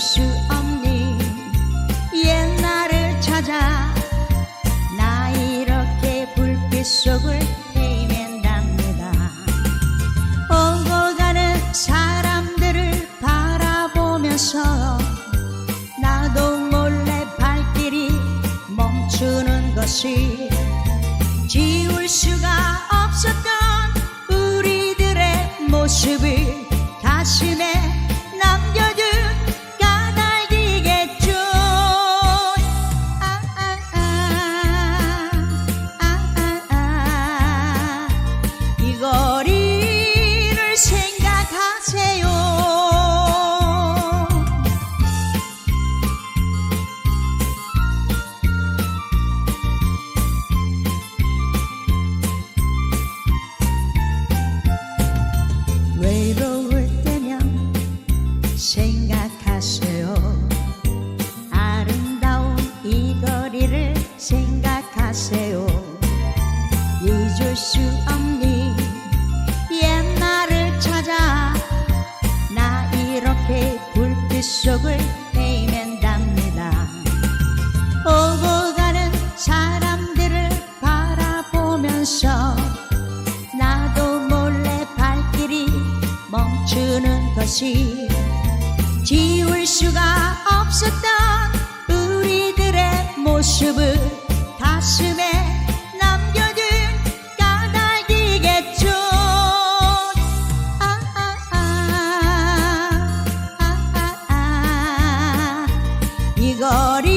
수 없는 옛날을 찾아 나 이렇게 불빛 속을 헤맨답니다. 오고 가는 사람들을 바라보면서 나도 몰래 발길이 멈추는 것이 지울 수가 없었던 우리들의 모습을 가슴에 생각하세요 아름다운 이 거리를 생각하세요. 잊을 수 없는 옛날을 찾아 나 이렇게 불빛 속을 헤맨답니다. 오고 가는 사람들을 바라보면서 나도 몰래 발길이 멈추는 것이 지울 수가 없었던 우리들의 모습을 가슴에 남겨둔 까닭이겠죠 아, 아, 아, 아, 아, 아. 이 거리